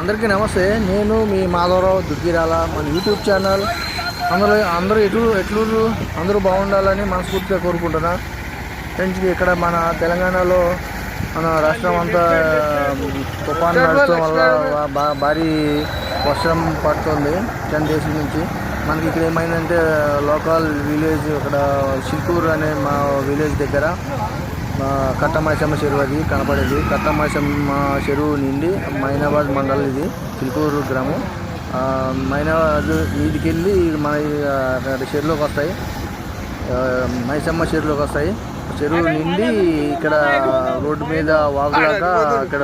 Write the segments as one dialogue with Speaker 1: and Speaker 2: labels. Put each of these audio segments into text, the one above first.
Speaker 1: అందరికీ నమస్తే. నేను మీ మాధవరావు దుగ్గిరాల. మన యూట్యూబ్ ఛానల్. అందరూ అందరూ ఎటు ఎట్లూరు అందరూ బాగుండాలని మనస్ఫూర్తిగా కోరుకుంటున్నా. ఫ్రెండ్స్ ఇక్కడ మన తెలంగాణలో మన రాష్ట్రం అంతా తుఫాన్ నడవడం వల్ల బా- భారీ వర్షం పడుతుంది టెన్ డేస్ నుంచి. మనకి ఇక్కడ ఏమైందంటే లోకల్ విలేజ్ ఇక్కడ చిత్తూరు అనే మా విలేజ్ దగ్గర కట్టమైసమ్మ చెరువు అది కనపడేది. కట్టమైసమ్మ చెరువు నిండి మైనాబాద్ మండలం ఇది చిలుకూరు గ్రామం. ఆ, మైనాబాద్ వీధికి వెళ్ళి మన చెరువులోకి వస్తాయి. మైసమ్మ చెరువులోకి వస్తాయి. చెరువు నిండి ఇక్కడ రోడ్డు మీద వాగులాగా ఇక్కడ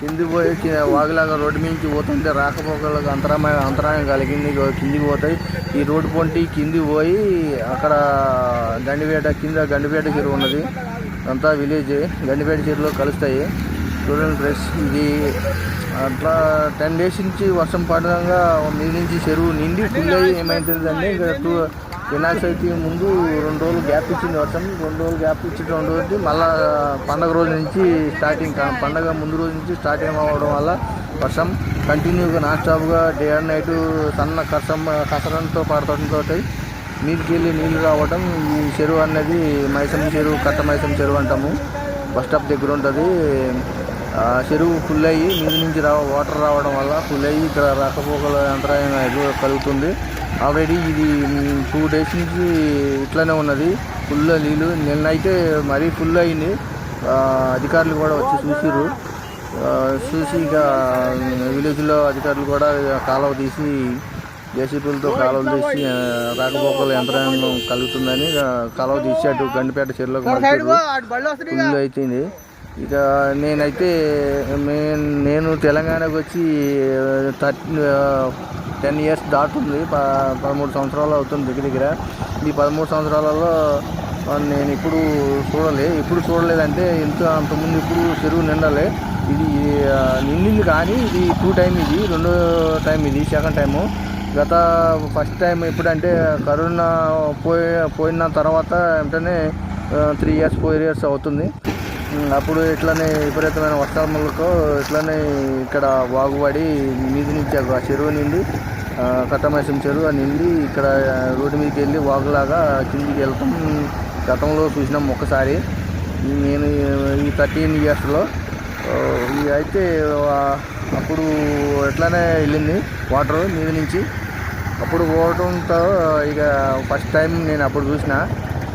Speaker 1: కిందికి కింది పోయి వాగులాగా రోడ్డు మించి పోతుంటే రాకపోకలకు అంతరాయం అంతరాయం కలిగింది. కిందికి పోతాయి. ఈ రోడ్డు పొంటి కింది పోయి అక్కడ గండిపేట కింద గండిపేట చెరువు ఉన్నది. అంతా విలేజ్. గండిపేట చెరువులో కలుస్తాయి. చూడండి ఫ్రెష్ ఇది అట్లా టెన్ డేస్ నుంచి వర్షం పడడంగా మీద నుంచి చెరువు నిండి ఫుల్ అయ్యి ఏమైతుందంటే ఇంకా టూ వినాయక చవితి ముందు రెండు రోజులు గ్యాప్ ఇచ్చింది వర్షం. రెండు రోజులు గ్యాప్ ఇచ్చిన రెండు రోజులు మళ్ళా పండగ రోజు నుంచి స్టార్టింగ్ పండగ ముందు రోజు నుంచి స్టార్టింగ్ అవ్వడం వల్ల వర్షం కంటిన్యూగా నాన్ స్టాప్గా డే అండ్ నైట్ సన్న కసం కసరంతో పడటంతో నీటికి వెళ్ళి నీళ్ళు రావడం ఈ చెరువు అనేది మైసం చెరువు కట్ట మైసం చెరువు అంటాము. బస్ స్టాప్ దగ్గర ఉంటుంది. చెరువు ఫుల్ అయ్యి నీళ్ళ నుంచి రా వాటర్ రావడం వల్ల ఫుల్ అయ్యి ఇక్కడ రాకపోకల అంతరాయం కలుగుతుంది. ఆల్రెడీ ఇది టూ డేస్ నుంచి ఇట్లానే ఉన్నది. ఫుల్ నీళ్ళు నిన్న అయితే మరీ ఫుల్ అయింది. అధికారులు కూడా వచ్చి చూసిర్రు. ఆ, చూసి ఇక విలేజ్లో అధికారులు కూడా కాలువ తీసి జేసీపీలతో కాలువలు తీసి రాకపోకల యంత్రాంగం కలుగుతుందని కాలువ తీసి అటు గండిపేట చెరువులోకి మలిపారు. ఫుల్ అయిపోయింది. ఇక నేనైతే మే- నేను తెలంగాణకు వచ్చి థర్టీ టెన్ ఇయర్స్ దాటుంది ప పదమూడు సంవత్సరాలు అవుతుంది దగ్గర దగ్గర. ఈ పదమూడు సంవత్సరాలలో నేను ఇప్పుడు చూడలే. ఇప్పుడు చూడలేదంటే ఇంత అంతకుముందు ఇప్పుడు చెరువు నిండలే. ఇది నిండింది కానీ ఇది టూ టైం ఇది రెండో టైం ఇది సెకండ్ టైము. గత ఫస్ట్ టైం ఎప్పుడంటే కరోనా పోయి పోయిన తర్వాత వెంటనే త్రీ ఇయర్స్ ఫోర్ ఇయర్స్ అవుతుంది. అప్పుడు ఇట్లానే విపరీతమైన వర్షాలతో ఇట్లానే ఇక్కడ వాగుబడి మీది నుంచి ఆ చెరువు నిండి ఆ, చెరువు నిండి ఇక్కడ రోడ్డు మీదకి వెళ్ళి వాగులాగా కిందికి వెళ్తాం గతంలో చూసినాం ఒక్కసారి. నేను ఈ థర్టీన్ ఇయర్స్లో అయితే అప్పుడు ఎట్లానే వెళ్ళింది వాటర్ మీద నుంచి. అప్పుడు పోవడంతో ఇక ఫస్ట్ టైం నేను అప్పుడు చూసిన.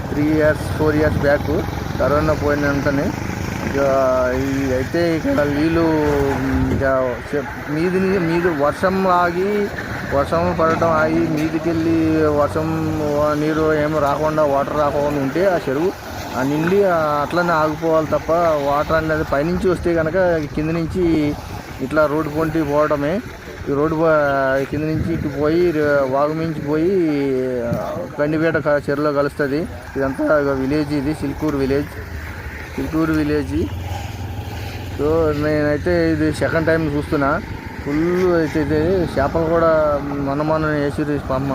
Speaker 1: Three years four years back. Corona పోయినంతనే ఇక అయితే ఇక్కడ నీళ్ళు ఇక మీది మీది వర్షం ఆగి వర్షం పడటం ఆగి మీదికెళ్ళి వర్షం నీరు ఏమో రాకుండా వాటర్ రాకుండా ఉంటే ఆ చెరువు ఆ నిండి అట్లనే ఆగిపోవాలి తప్ప వాటర్ అనేది పైనుంచి వస్తే కనుక కింద నుంచి ఇట్లా రోడ్డు పొంటి పోవడమే. ఈ రోడ్డు కింద నుంచి ఇటు పోయి వాగుమించి వాగు మించి పోయి కండిపేట గండిపేట చెరువులో కలుస్తుంది. ఇదంతా విలేజ్ ఇది Silkuru village. Silkuru village. So నేనైతే ఇది సెకండ్ టైం చూస్తున్నా. ఫుల్ అయితే ఇది చేపలు కూడా మన మన వేసి పమ్మ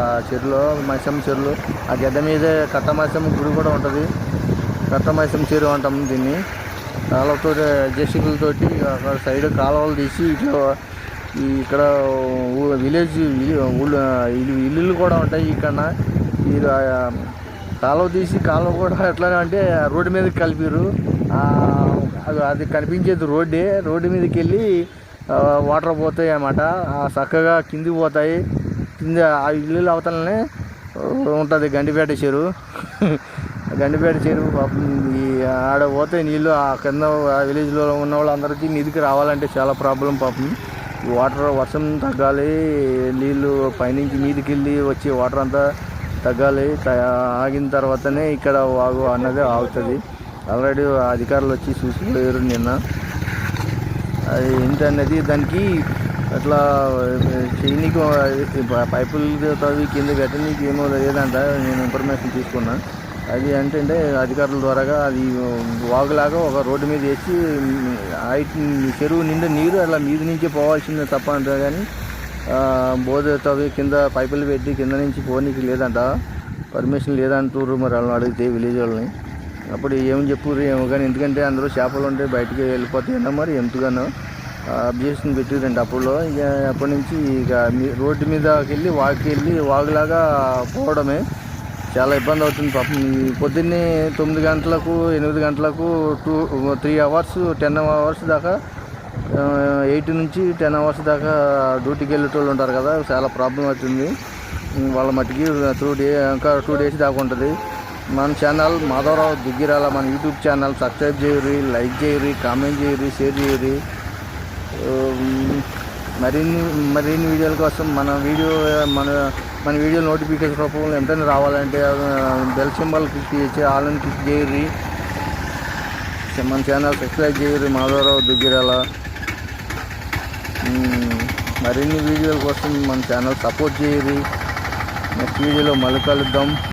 Speaker 1: ఆ చెరువులో మైసమ్మ చెరువులో ఆ గడ్డ మీదే కట్ట మైసమ్మ గుడి కూడా ఉంటుంది. కట్ట మైసమ్మ చెరువు అంటాం దీన్ని. కాలువతో జెసిబులతోటి అక్కడ సైడ్ కాలువలు తీసి ఇట్లా ఇక్కడ ఊ- విలేజ్ ఊళ్ళో ఇల్లులు కూడా ఉంటాయి ఇక్కడ ఈ కాలువ తీసి కాలువ కూడా ఎట్లా అంటే రోడ్డు మీదకి కలిపారు అది- అది కనిపించేది రోడ్డే. రోడ్డు మీదకి వెళ్ళి వాటర్ పోతాయి అన్నమాట. చక్కగా కింది పోతాయి. కింద ఆ ఇల్లు అవతలనే ఉంటుంది గండిపేట చెరువు. గండిపేట చెరువు ఈ ఆడ పోతే నీళ్ళు ఆ కింద ఆ విలేజ్లో ఉన్న వాళ్ళందరికీ మీదికి రావాలంటే చాలా ప్రాబ్లం పాపం. వాటర్ వర్షం తగ్గాలి నీళ్ళు పైనుంచి మీదికి వెళ్ళి వచ్చి వాటర్ అంతా తగ్గాలి. త- ఆగిన తర్వాతనే ఇక్కడ వాగు అన్నది ఆగుతుంది. ఆల్రెడీ అధికారులు వచ్చి చూసిపోయారు నిన్న. అది ఏంటన్నది దానికి అట్లా చేయనీకి పైపులు తవ్వి కింద పెట్టనీకి ఏమో లేదంట. నేను ఇన్ఫర్మేషన్ తీసుకున్నాను అది ఏంటంటే అధికారుల ద్వారాగా అది వాగులాగా ఒక రోడ్డు మీద వేసి చెరువు నిండా నీరు అలా మీద నుంచి పోవాల్సిందే తప్ప అంటారు కానీ బోధ తవ్వి కింద పైపులు పెట్టి కింద నుంచి పోనీకి లేదంట. పర్మిషన్ లేదంటారు మరి వాళ్ళని అడిగితే విలేజ్ వాళ్ళని. అప్పుడు ఏం చెప్పుర్రు ఏమో కానీ ఎందుకంటే అందరూ చేపలు ఉంటే బయటికి వెళ్ళిపోతాయన్నా మరి ఎందుకనో అబ్జెక్షన్ పెట్టిరండి అప్పుడులో. ఇక అప్పటి నుంచి ఇక మీ రోడ్డు మీదకి వెళ్ళి వాకి వెళ్ళి వాగులాగా పోవడమే చాలా ఇబ్బంది అవుతుంది పాపం. పొద్దున్నే తొమ్మిది గంటలకు ఎనిమిది గంటలకు two three hours ten hours దాకా ఎయిట్ నుంచి టెన్ అవర్స్ దాకా డ్యూటీకి వెళ్ళేటోళ్ళు ఉంటారు కదా చాలా ప్రాబ్లం అవుతుంది. వాళ్ళ మట్టికి త్రూ డే ఇంకా టూ డేస్ దాకా ఉంటుంది. మన ఛానల్ మాధవరావు దిగ్గిరాల మన యూట్యూబ్ ఛానల్ సబ్స్క్రైబ్ చేయరు లైక్ చేయరి కామెంట్ చేయరు షేర్ చేయరు మరిన్ని మరిన్ని వీడియోల కోసం మన వీడియో మన మన వీడియో నోటిఫికేషన్ రూపంలో వెంటనే రావాలంటే బెల్ సింబల్ క్లిక్ చేసి ఆల్ని క్లిక్ చేయరు మన ఛానల్ సబ్స్క్రైబ్ చేయరు మాధవరావు దుగ్గిరాల. మరిన్ని వీడియోల కోసం మన ఛానల్ సపోర్ట్ చేయరు నెక్స్ట్ వీడియోలో మళ్ళీ కలుద్దాం.